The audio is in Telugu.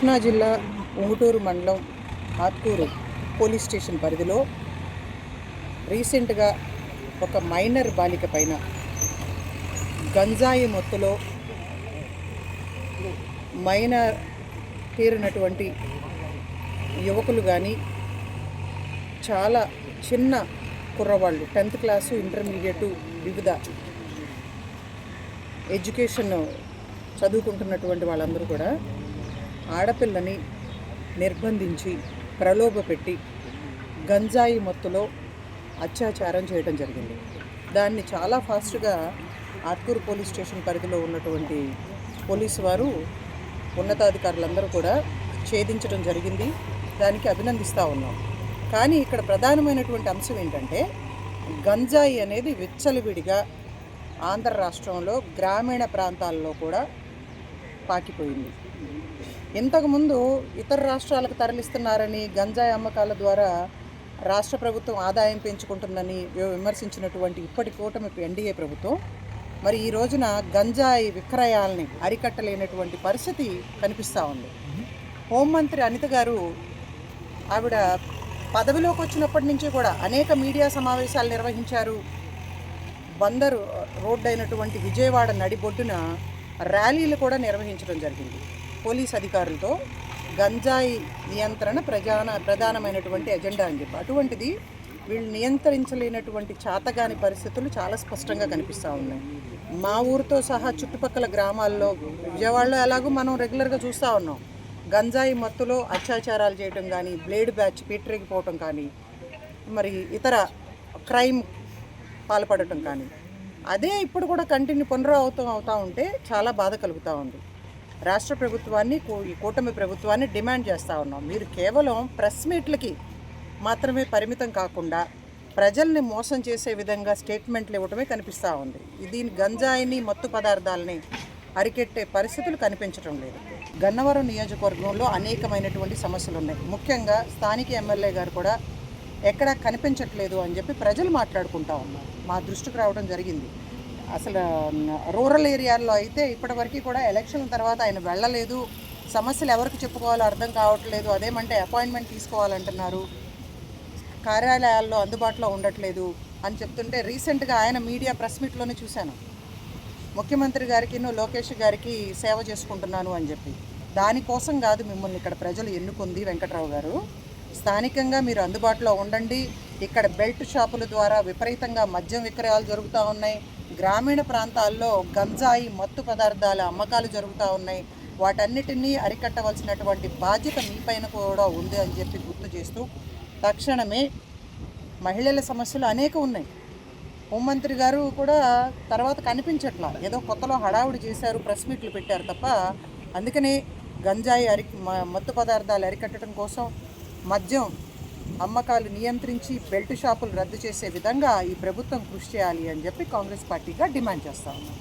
కృష్ణా జిల్లా ఉంగుటూరు మండలం ఆత్కూరు పోలీస్ స్టేషన్ పరిధిలో రీసెంట్గా ఒక మైనర్ బాలిక పైన గంజాయి మొత్తలో మైనర్ తీరినటువంటి యువకులు కానీ చాలా చిన్న కుర్రవాళ్ళు టెన్త్ క్లాసు ఇంటర్మీడియట్ వివిధ ఎడ్యుకేషన్ చదువుకుంటున్నటువంటి వాళ్ళందరూ కూడా ఆడపిల్లని నిర్బంధించి ప్రలోభపెట్టి గంజాయి మత్తులో అత్యాచారం చేయడం జరిగింది. దాన్ని చాలా ఫాస్ట్గా ఆత్కూరు పోలీస్ స్టేషన్ పరిధిలో ఉన్నటువంటి పోలీసు వారు ఉన్నతాధికారులందరూ కూడా ఛేదించడం జరిగింది. దానికి అభినందిస్తూ ఉన్నాం. కానీ ఇక్కడ ప్రధానమైనటువంటి అంశం ఏంటంటే గంజాయి అనేది విచ్చలవిడిగా ఆంధ్ర రాష్ట్రంలో గ్రామీణ ప్రాంతాల్లో కూడా పాకిపోయింది. ఇంతకుముందు ఇతర రాష్ట్రాలకు తరలిస్తున్నారని గంజాయి అమ్మకాల ద్వారా రాష్ట్ర ప్రభుత్వం ఆదాయం పెంచుకుంటుందని విమర్శించినటువంటి ఇప్పటి కూటమి ఎన్డీఏ ప్రభుత్వం మరి ఈ రోజున గంజాయి విక్రయాలని అరికట్టలేనటువంటి పరిస్థితి కనిపిస్తూ ఉంది. హోంమంత్రి అనిత గారు ఆవిడ పదవిలోకి వచ్చినప్పటి నుంచి కూడా అనేక మీడియా సమావేశాలు నిర్వహించారు. బందరు రోడ్డు అయినటువంటి విజయవాడ నడిబొడ్డున ర్యాలీలు కూడా నిర్వహించడం జరిగింది. పోలీస్ అధికారులతో గంజాయి నియంత్రణ ప్రధాన ప్రధానమైనటువంటి ఎజెండా అని చెప్పి అటువంటిది వీళ్ళు నియంత్రించలేనటువంటి చాతగాని పరిస్థితులు చాలా స్పష్టంగా కనిపిస్తూ ఉన్నాయి. మా ఊరితో సహా చుట్టుపక్కల గ్రామాల్లో విజయవాడలో ఎలాగో మనం రెగ్యులర్గా చూస్తూ ఉన్నాం. గంజాయి మత్తులో అత్యాచారాలు చేయడం కానీ బ్లేడ్ బ్యాచ్ పీటరేగిపోవటం కానీ మరి ఇతర క్రైమ్ పాల్పడటం కానీ అదే ఇప్పుడు కూడా కంటిన్యూ పునరావృతం అవుతూ ఉంటే చాలా బాధ కలుగుతూ ఉంది. రాష్ట్ర ప్రభుత్వాన్ని ఈ కూటమి ప్రభుత్వాన్ని డిమాండ్ చేస్తూ ఉన్నాం. మీరు కేవలం ప్రెస్ మీట్లకి మాత్రమే పరిమితం కాకుండా ప్రజల్ని మోసం చేసే విధంగా స్టేట్మెంట్లు ఇవ్వటమే కనిపిస్తూ ఉంది. దీని గంజాయిని మత్తు పదార్థాలని అరికెట్టే పరిస్థితులు కనిపించడం లేదు. గన్నవరం నియోజకవర్గంలో అనేకమైనటువంటి సమస్యలు ఉన్నాయి ముఖ్యంగా స్థానిక ఎమ్మెల్యే గారు కూడా ఎక్కడా కనిపించట్లేదు అని చెప్పి ప్రజలు మాట్లాడుకుంటా ఉన్నారు. మా దృష్టికి రావడం జరిగింది. అసలు రూరల్ ఏరియాల్లో అయితే ఇప్పటివరకు కూడా ఎలక్షన్ తర్వాత ఆయన వెళ్ళలేదు. సమస్యలు ఎవరికి చెప్పుకోవాలో అర్థం కావట్లేదు. అదేమంటే అపాయింట్మెంట్ తీసుకోవాలంటున్నారు. కార్యాలయాల్లో అందుబాటులో ఉండట్లేదు అని చెప్తుంటే రీసెంట్గా ఆయన మీడియా ప్రెస్ మీట్లోనే చూశాను. ముఖ్యమంత్రి గారికి లోకేష్ గారికి సేవ చేసుకుంటున్నాను అని చెప్పి. దానికోసం కాదు మిమ్మల్ని ఇక్కడ ప్రజలు ఎన్నుకుంది వెంకట్రావు గారు. స్థానికంగా మీరు అందుబాటులో ఉండండి. ఇక్కడ బెల్ట్ షాపుల ద్వారా విపరీతంగా మద్యం విక్రయాలు జరుగుతూ ఉన్నాయి. గ్రామీణ ప్రాంతాల్లో గంజాయి మత్తు పదార్థాల అమ్మకాలు జరుగుతూ ఉన్నాయి. వాటన్నిటినీ అరికట్టవలసినటువంటి బాధ్యత మీపైన కూడా ఉంది అని చెప్పి గుర్తు చేస్తూ తక్షణమే మహిళల సమస్యలు అనేక ఉన్నాయి. హోంమంత్రి గారు కూడా తర్వాత కనిపించట్లా. ఏదో కొత్తలో హడావుడి చేశారు ప్రెస్ మీట్లు పెట్టారు తప్ప అందుకనే గంజాయి అరి మత్తు పదార్థాలు అరికట్టడం కోసం మద్యం అమ్మకాలు నియంత్రించి బెల్ట్ షాపులు రద్దు చేసే విధంగా ఈ ప్రభుత్వం కృషి చేయాలి అని చెప్పి కాంగ్రెస్ పార్టీగా డిమాండ్ చేస్తా ఉన్నాం